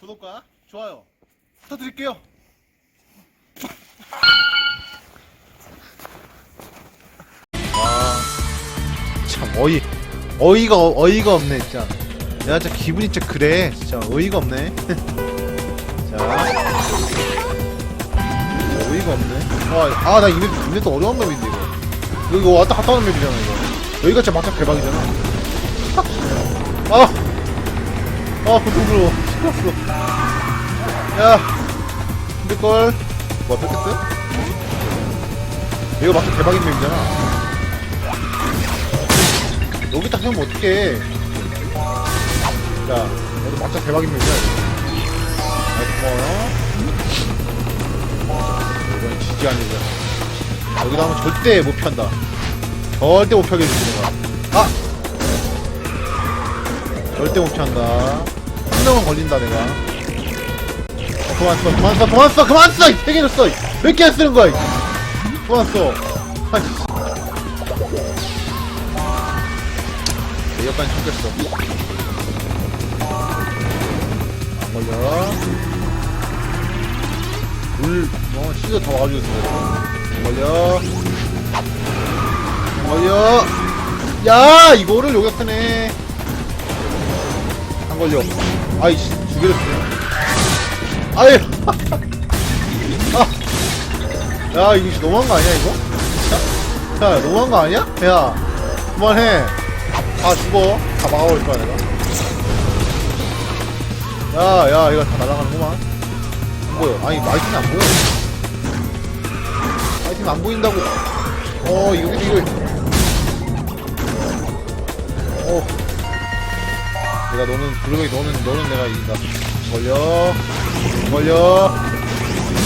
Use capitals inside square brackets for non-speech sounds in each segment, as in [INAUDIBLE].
구독과 좋아요 부탁드릴게요. 참 어이 어이가 어이가 없네 진짜. 내가 진짜 기분이 진짜 그래 진짜 어이가 없네. [LAUGHS] 자 어이가 없네. 아나 이맵 이맵도 어려운 맵인데. 이거, 이거 왔다 갔다 하는 맵이잖아 이거. 여기가 진짜 막상 대박이잖아. 아, 아 고통스러워. 시끄럽어. 야, 힘들걸. 뭐 뺏겼어? 이거 막상 대박인 맵이잖아. 여기 딱 세우면 어떡해. 자, 너도 막상 대박인 맵이야. 아, 고마워요. 이건 지지 않으자. 여기다 하면 절대 못 편다. 절대 못 펴게 해주지, 내가. 아! 절대 못 편다. 한 명은 걸린다, 내가. 어, 그만 써, 그만 써, 그만 써, 그만 써! 세 개를 써! 몇 개 쓰는 거야! 이. 그만 써. 아이씨. 여기까지 챙겼어. 안 걸려. 물, 뭐, 시도 다 와가지고 있어. 안 걸려. 안 걸려. 야, 이거를 요격하네. 안 걸려. 아이씨, 쓰네. 아유. 아. 야, 이거 너무한 거 아니야, 이거? 진짜? 야, 너무한 거 아니야? 야, 그만해. 다 죽어. 다 막아버릴 거야, 내가. 야, 야, 이거 다 날아가는구만. 안 보여. 아니, 마이팅이 안 보여. 마이팅 안 보인다고. 어, 이거, 이거. 어. 내가 너는, 블루베이 너는, 너는 내가 이긴다. 걸려. 걸려.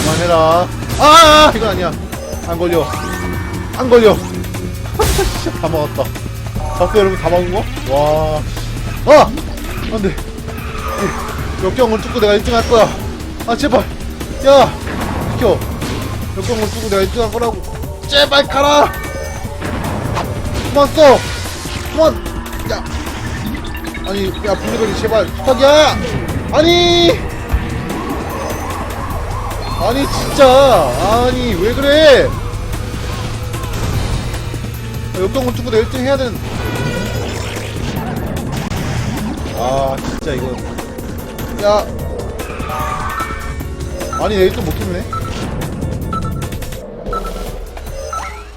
그만해라. 아! 이건 아니야. 안 걸려. 안 걸려. [LAUGHS] 다 먹었다. 잡고 여러분 다 먹은 거? 와. 아! 안 돼. 역경을 뚫고 내가 1등 할 거야. 아, 제발. 야! 비켜. 역경을 뚫고 내가 1등 할 거라고. 제발 가라! 써! 그만! 야! 아니, 야, 블루베리 제발 부탁이야! 아니! 아니, 진짜! 아니, 왜 그래! 역경을 뚫고 내가 1등 해야 되는. 아, 진짜 이거. 야. 아니, 내일 또 못했네.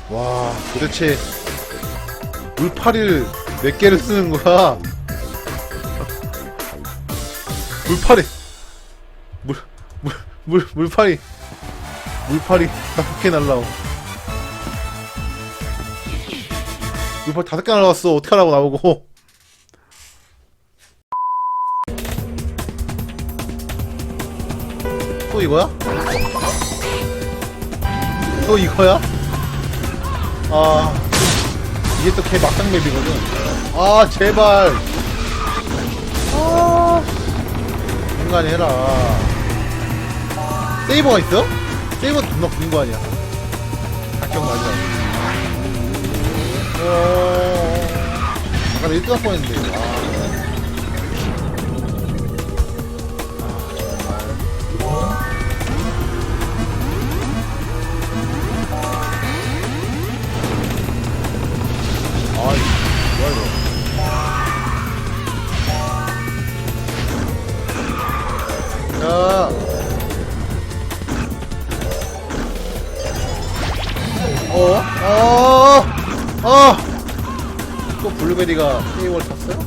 와, 도대체 물파리를 몇 개를 쓰는 거야? 물파리. 물, 물, 물, 물 파리. 물파리 다섯 개 날라오. 물파리 다섯 개 날라왔어. 어떡하라고 나보고. [LAUGHS] 또 이거야? 또 이거야? 아 이게 또 개 막상 맵이거든 아 제발 간이 해라 세이버가 있어? 세이버 존나 부린 거 아니야 다 기억나지 어... 아까 1등 할 뻔했는데 아. 아이, 뭐야, 이거. 어? 어? 어? 또 블루베리가 세이월 탔어요?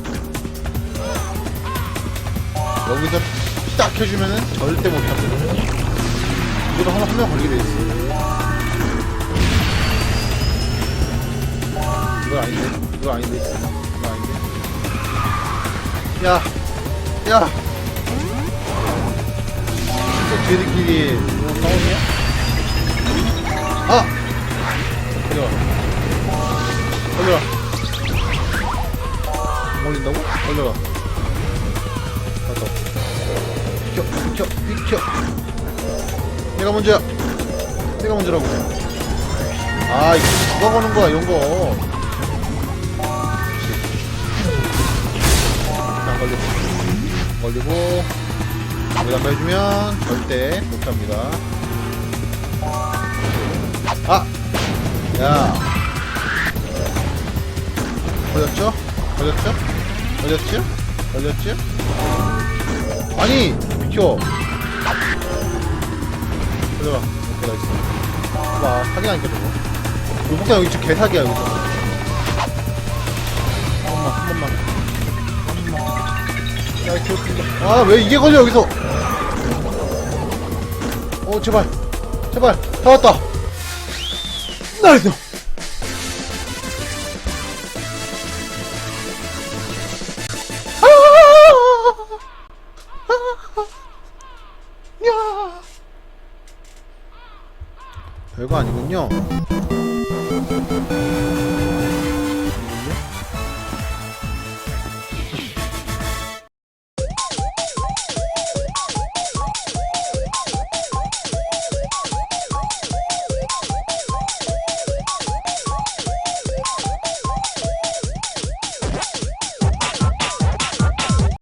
여기서 딱 켜주면은 절대 못 탔거든. 이거도 하나 한명 걸리게 돼 있어. 이거 아닌데? 이거 아닌데? 이거 아닌데? 야! 야! 또 쟤들끼리 뭐 싸우냐? 아! 걸려라. 안 걸린다고? 걸려라. 맞다. 비켜, 비켜, 비켜. 내가 먼저야. 내가 먼저라고. 아, 이거 누가 거는 거야, 이런 거. 안 걸리고 안 걸리고 이거 한번 해주면 절대 못합니다. 아! 야! 걸렸죠? 걸렸죠? 걸렸죠? 걸렸죠? 아니! 비켜! 걸려라. 오케이, 나이스. 봐, 사기라니까, 저거. 목장 여기 지금 개사기야, 여기서. 한 번만, 한 번만. 한 번만. 야, 이거 웃긴다. 아, 왜 이게 걸려, 여기서? 어, 제발. 제발. 다 왔다. 나이스. 야. 별거 아니군요.